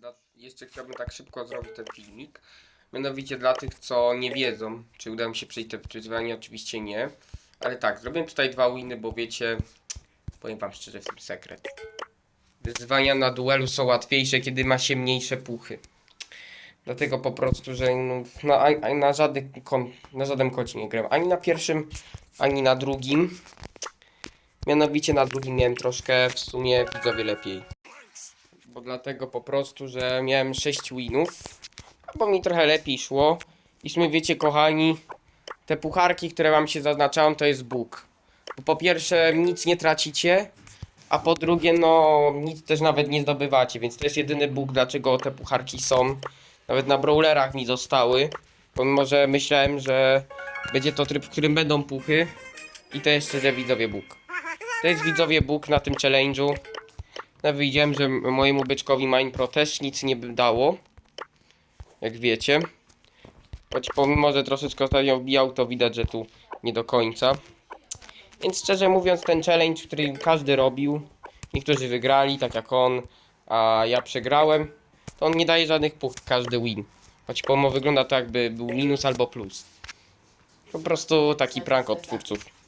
dla, jeszcze chciałbym tak szybko zrobić ten filmik. Mianowicie dla tych, co nie wiedzą, czy uda mi się przejść te wyzwanie, oczywiście nie. Ale tak, zrobiłem tutaj dwa winy, bo wiecie, powiem wam szczerze w tym sekret. Wyzwania na duelu są łatwiejsze, kiedy ma się mniejsze puchy. Dlatego po prostu, że no, na, na, żaden, kon, na żaden kocie nie grałem. Ani na pierwszym, ani na drugim. Mianowicie na drugim miałem troszkę w sumie widzowie lepiej. Bo dlatego po prostu, że miałem 6 winów, bo mi trochę lepiej szło. I wiecie kochani, te pucharki, które wam się zaznaczałem, to jest Bóg. Bo po pierwsze nic nie tracicie, a po drugie no nic też nawet nie zdobywacie, więc to jest jedyny Bóg, dlaczego te pucharki są. Nawet na brawlerach mi zostały, pomimo że myślałem, że będzie to tryb, w którym będą puchy. I to jest szczerze widzowie Bóg. To jest widzowie Bóg na tym challenge'u. No widziałem, że mojemu byczkowi Minepro też nic nie dało. Jak wiecie. Choć pomimo, że troszeczkę ostatnio wbijał, to widać, że tu nie do końca. Więc szczerze mówiąc, ten challenge, który każdy robił, niektórzy wygrali, tak jak on, a ja przegrałem, to on nie daje żadnych punktów, każdy win. Choć pomimo wygląda to jakby był minus albo plus. Po prostu taki prank od twórców.